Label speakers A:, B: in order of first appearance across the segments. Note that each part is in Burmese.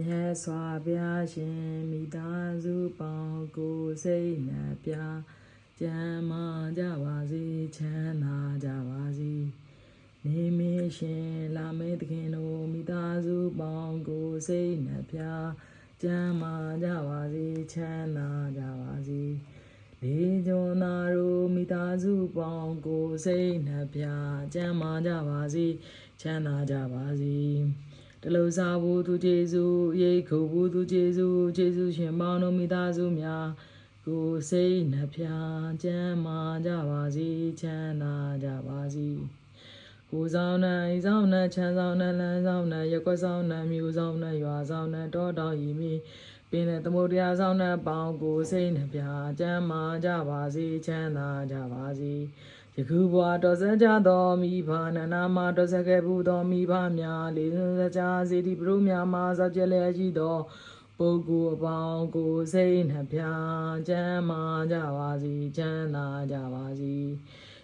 A: မြတ်စွာဘုရားရှင်မိသားစုပေါင်းကိုစိတ်နှပြကျမ်းမာကြပါစေချမ်းသာကြပါစေနေမင်းရှင်လာမေသခင်တို့မိသားစုပေါင်းကိုစိတ်နှပြကျမ်းမာကြပါစေချမ်းသာကြပါစေလေးကျွန်းသားတို့မိသားစုပေါင်းကိုစိတ်နှပြကျမ်းမာကြပါစေချမ်းသာကြပါစေ တလုံးစားဘူးသူကျေစုရိတ်ခုဘူးသူကျေစုကျေစုရှင်ပေါင်းတို့မိသားစုများကိုယ်စိတ်နှဖျားကျမ်းမာကြပါစေချမ်းသာကြပါစေကိုယ်ဆောင်နဲ့အိမ်ဆောင်နဲ့ချမ်းဆောင်နဲ့လမ်းဆောင်နဲ့ရက်ွက်ဆောင်နဲ့မြို့ဆောင်နဲ့ရွာဆောင်နဲ့တောတောင်ရီမီပင်တဲ့သမုဒ္ဒရာဆောင်နဲ့ပေါင်းကိုယ်စိတ်နှဖျားကျမ်းမာကြပါစေချမ်းသာကြပါစေ ယခုဘဝတော်စကြသောမိဘနန္နာမတော်စခဲ့ဘူးသောမိဘများလေးစကြစေတီပရုများမှာစောက်ကျက်လျက်ရှိသောပုဂ္ဂိုလ်အပေါင်းကိုစိတ်နှပြချမ်းမာကြပါစေချမ်းသာကြပါစေ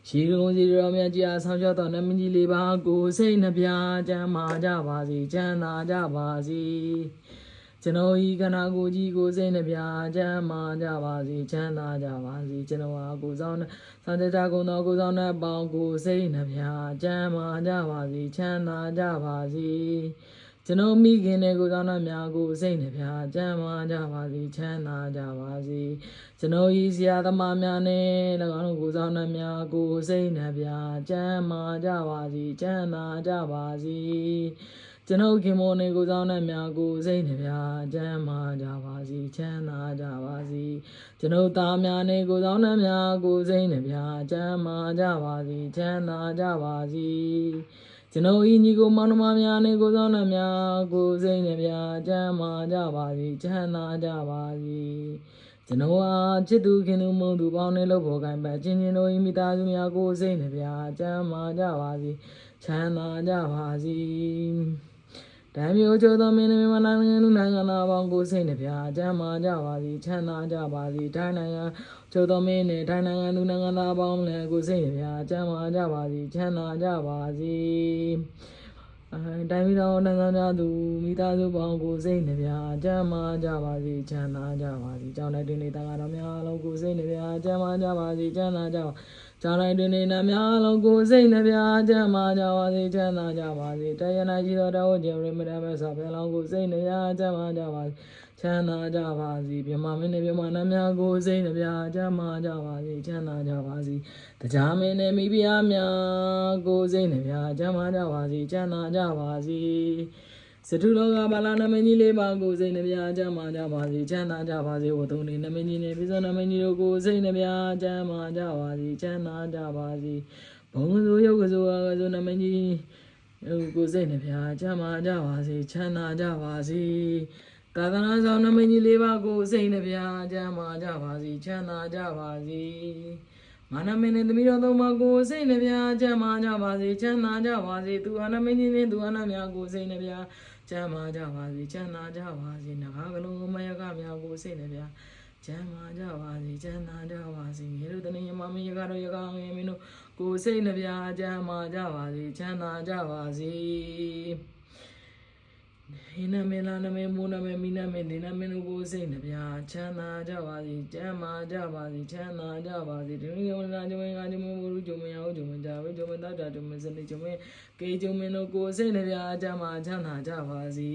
A: ရှိရုံစီတော်မြတ်ကြီးအားဆောင်ရှောက်တော်နမကြီးလေးပါကိုစိတ်နှပြချမ်းမာကြပါစေချမ်းသာကြပါစေ ကျွန်တော်ဤခန္ဓာကိုယ်ကြီးကိုယ်စိတ်နှပြချမ်းမာကြပါစေချမ်းသာကြပါစေကျွန်တော်ဟာကိုယ်ဆောင်နဲ့ဆောင်ကြကြကုန်သောကိုယ်ဆောင်နဲ့ပေါင်းကိုယ်စိတ်နှပြချမ်းမာကြပါစေချမ်းသာကြပါစေကျွန်တော်မိခင်နဲ့ကိုယ်ဆောင်နဲ့များကိုယ်စိတ်နှပြချမ်းမာကြပါစေချမ်းသာကြပါစေကျွန်တော်ဤဆရာသမားများနဲ့၎င်းတို့ကိုယ်ဆောင်နဲ့များကိုယ်စိတ်နှပြချမ်းမာကြပါစေချမ်းသာကြပါစေ ကျွန်ုပ်ခင်မောနေကိုဆောင်တဲ့များကိုစိတ်နှပြချမ်းမာကြပါစေချမ်းသာကြပါစေကျွန်ုပ်သားများနေကိုဆောင်တဲ့များကိုစိတ်နှပြချမ်းမာကြပါစေချမ်းသာကြပါစေကျွန်ုပ်ဤညီကိုမောင်နှမများနေကိုဆောင်တဲ့များကိုစိတ်နှပြချမ်းမာကြပါစေချမ်းသာကြပါစေကျွန်တော်အားချစ်သူခင်သူမုန်းသူပေါင်းနေလို့ဘောကိုင်ပဲချင်းချင်းတို့ဤမိသားစုများကိုစိတ်နှပြချမ်းမာကြပါစေချမ်းသာကြပါစေ တမ်းမျိုးချိုသောမင်းသမီးမနိုင်ငံလူနိုင်ငံသားပေါင်းကိုစိတ်နှပြချမ်းမာကြပါစေချမ်းသာကြပါစေထိုင်းနိုင်ငံချိုသောမင်းနဲ့ထိုင်းနိုင်ငံလူနိုင်ငံသားပေါင်းလည်းကိုစိတ်နှပြချမ်းမာကြပါစေချမ်းသာကြပါစေအဲတိုင်းပြည်တော်နိုင်ငံသားသူမိသားစုပေါင်းကိုစိတ်နှပြချမ်းမာကြပါစေချမ်းသာကြပါစေကြောင်းတဲ့တွင်နေတာကတော့များလုံးကိုစိတ်နှပြချမ်းမာကြပါစေချမ်းသာကြပါ ကြောင်းလိုက်တွင်နေနာများလုံးကိုစိတ်နှပြချမ်းမာကြပါစေချမ်းသာကြပါစေတယနာရှိသောတော်ကျင်ရမတမဲ့ဆိုဘယ်လောင်းကိုစိတ်နှပြချမ်းမာကြပါစေချမ်းသာကြပါစေမြမမင်းနဲ့မြမနာများကိုစိတ်နှပြချမ်းမာကြပါစေချမ်းသာကြပါစေတရားမင်းနဲ့မိဖုရားများကိုစိတ်နှပြချမ်းမာကြပါစေချမ်းသာကြပါစေ စတုလောကဘာလာနမင်းကြီးလေးပါကိုစိတ်နှပြချမ်းမာကြပါစေချမ်းသာကြပါစေဝတုန်နေနမင်းကြီးနဲ့ပြဇနမင်းကြီးတို့ကိုစိတ်နှပြချမ်းမာကြပါစေချမ်းသာကြပါစေဘုံဆိုရုပ်ကဆိုအားကဆိုနမင်းကြီးတို့ကိုစိတ်နှပြချမ်းမာကြပါစေချမ်းသာကြပါစေသာသနာဆောင်နမင်းကြီးလေးပါကိုစိတ်နှပြချမ်းမာကြပါစေချမ်းသာကြပါစေမာနမင်းနဲ့သမီးတော်သုံးပါးကိုစိတ်နှပြချမ်းမာကြပါစေချမ်းသာကြပါစေသူအာနမင်းကြီးနဲ့သူအာနများကိုစိတ်နှပြ ကျမ်းမာကြပါစေကျမ်းသာကြပါစေနဂါကလုံးမယကများကိုစိတ်နှပြကျမ်းမာကြပါစေကျမ်းသာကြပါစေမြေတို့တနေယမမယကတော့ယကငယ်မင်းတို့ကိုစိတ်နှပြကျမ်းမာကြပါစေချမ်းသာကြပါစေ ဟိနမေလာနမေမူနမေမိနမေဒီနမေနုကိုစိတ်နှပြချမ်းသာကြပါစေကျမ်းမာကြပါစေချမ်းသာကြပါစေဒီလိုယောနာဂျမင်ကဂျမင်မူဂျမင်ယောဂျမင်ကြဝေဂျမင်တာတာဂျမင်စနေဂျမင်ကေဂျမင်တို့ကိုစိတ်နှပြချမ်းမာချမ်းသာကြပါစေ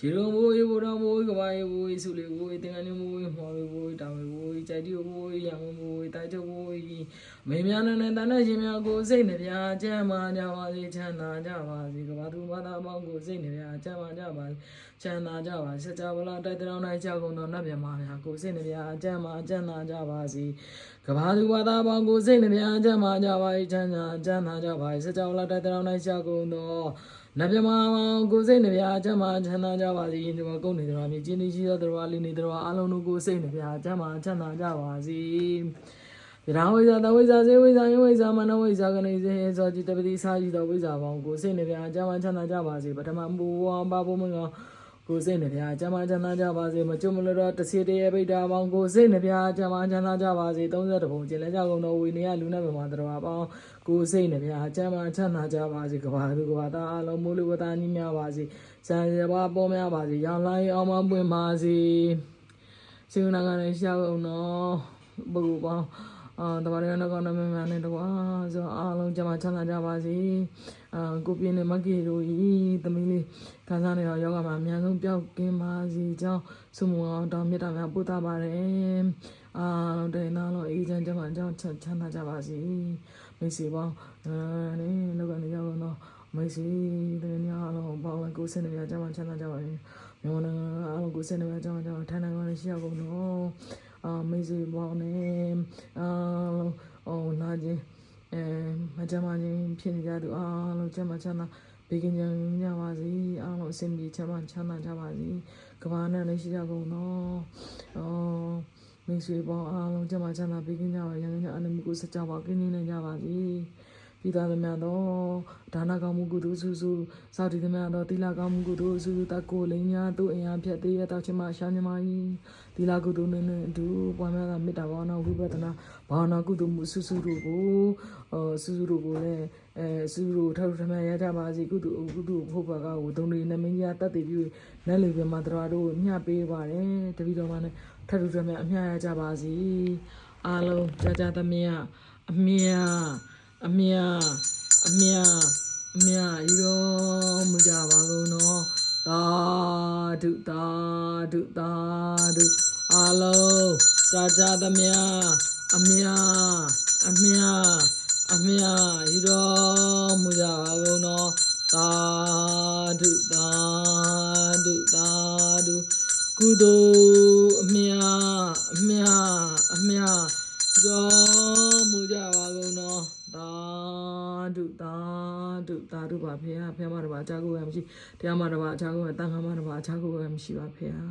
A: ရေလုံးဘိုးရေဘိုးတော်ဘိုးကဘာရေဘိုးစုလေးဘိုးတင်ငန်းဘိုးမော်လေးဘိုးတောင်ဘိုးကြိုက်တီဘိုးရံဘိုးတိုက်ချုပ်ဘိုးမေများနဲ့တန်တဲ့ရှင်များကိုစိတ်နှပြချမ်းမာကြပါစေချမ်းသာကြပါစေကဘာသူဘာသာပေါင်းကိုစိတ်နှပြချမ်းသာကြပါစေချမ်းသာကြပါစေစကြဝဠာတိုက်တောင်းတိုင်းကြောက်ကုန်သောနတ်မြတ်များကိုစိတ်နှပြချမ်းသာချမ်းသာကြပါစေကဘာသူဘာသာပေါင်းကိုစိတ်နှပြချမ်းသာကြပါစေချမ်းသာချမ်းသာကြပါစေစကြဝဠာတိုက်တောင်းတိုင်းကြောက်ကုန်သောနတ်မြတ်များကိုစိတ်နှပြချမ်းသာချမ်းသာကြပါစေဒီမှာကုန်နေတော်မြေကျင်းရှိသောတော်လေးနေတော်အလုံးတို့ကိုစိတ်နှပြချမ်းသာချမ်းသာကြပါစေ ယရာဝိဇာတဝိဇာဇေဝိဇာယဝိဇာမနဝိဇာကနေစေဟေဇောจิตပတိစာကြည်တော်ဝိဇာပေါင်းကိုစိတ်နှပြအကြမ်းချမ်းသာကြပါစေပထမဘူဝံပါဘုံမငောကိုစိတ်နှပြကျမ်းမာချမ်းသာကြပါစေမကျွတ်မလို့တော့တစ်စီတည်းပိတ်တာပေါင်းကိုစိတ်နှပြကျမ်းမာချမ်းသာကြပါစေ30ပုံကျင်လဲကြကုန်တော့ဝီနေရလူနဲ့မြမတော်ပေါင်းကိုစိတ်နှပြကျမ်းမာချမ်းသာကြပါစေကဘာသူကဘာသာအလုံးမိုးလေဝသညီများပါစေစံရပါပေါ်များပါစေရောင်လိုင်းအောင်မပွင့်ပါစေစေနာကလည်းရှောက်အောင်တော့ဘုရားပေါင်း အာတပါးရနကောနမမနဲ့တော့ဆိုအားလုံးကျမ်းမာချမ်းသာကြပါစေအာကိုပြင်းနဲ့မကီတို့ဤသမီးလေးခံစားနေတော့ယောဂမှာအများဆုံးပျောက်ကင်းပါစေကြောင်းဆုမွန်အောင်တောင်းမြတ်တာများပို့သပါတယ်အားလုံးတေနာလုံးအေးချမ်းကျမ်းမာကြောင်းချမ်းသာကြပါစေမိတ်ဆွေပေါင်းအဲလောကနေရောက်တော့မိတ်ဆွေတဲ့ညအားလုံးပေါင်းလိုက်ကိုစနေပြကျမ်းမာချမ်းသာကြပါစေမြန်မာနိုင်ငံအားလုံးကိုစနေပြကျမ်းမာကြပါထိုင်နိုင်ငံလည်းရှိရကုန်တော့ အာမိတ်ဆွေပေါင်းနေအားလုံးအော်လာခြင်းအဲမကြမ်းမချင်းဖြစ်နေကြသူအားလုံးကျမ်းမချမ်းသာဘေးကင်းကြကြပါစေအားလုံးအဆင်ပြေချမ်းမချမ်းသာကြပါစေကဘာနဲ့လည်းရှိကြကုန်တော့အော်မိတ်ဆွေပေါင်းအားလုံးကျမ်းမချမ်းသာဘေးကင်းကြပါရန်ကုန်အနမီကိုစကြပါကင်းနေနိုင်ကြပါစေ ပြီးသားသမျှသောဒါနကောင်းမှုကုသိုလ်စုစုစောင့်တည်သမျှသောသီလကောင်းမှုကုသိုလ်စုစုတကိုလိညာသူအင်အားဖြတ်သေးရတောက်ချင်မှရှာမြမ၏သီလကုသိုလ်နှင့်အတူပွားများသောမေတ္တာဘာဝနာဝိပဿနာဘာဝနာကုသိုလ်မှုစုစုတို့ကိုအဲစုစုတို့ကိုလည်းအဲစုစုတို့ထောက်ထမှန်ရကြပါစေကုသိုလ်ကုသိုလ်ဖို့ဘကကိုဒုံတွေနမင်းကြီးတတ်တည်ပြီးနတ်လူပြမတော်တို့မျှပေးပါတယ်တပည့်တော်မှလည်းထထထမှန်အမျှရကြပါစေအားလုံးကြာကြာသမီးအမျှ အမြအမြအမြဤတော်မူကြပါကုန်သောသာဓုသာဓုသာဓုအားလုံးကြာကြာသမျှအမြအမြအမြဤတော်မူကြပါကုန်သောသာဓုသာဓုသာဓုကုသိုလ်အမြအမြအမြတော် ဓုသာဓုပါဖေဟာဖေမတော်ပါအချာကိုယ်မရှိတရားမတော်ပါအချာကိုယ်တန်ခါမတော်ပါအချာကိုယ်မရှိပါဖေဟာ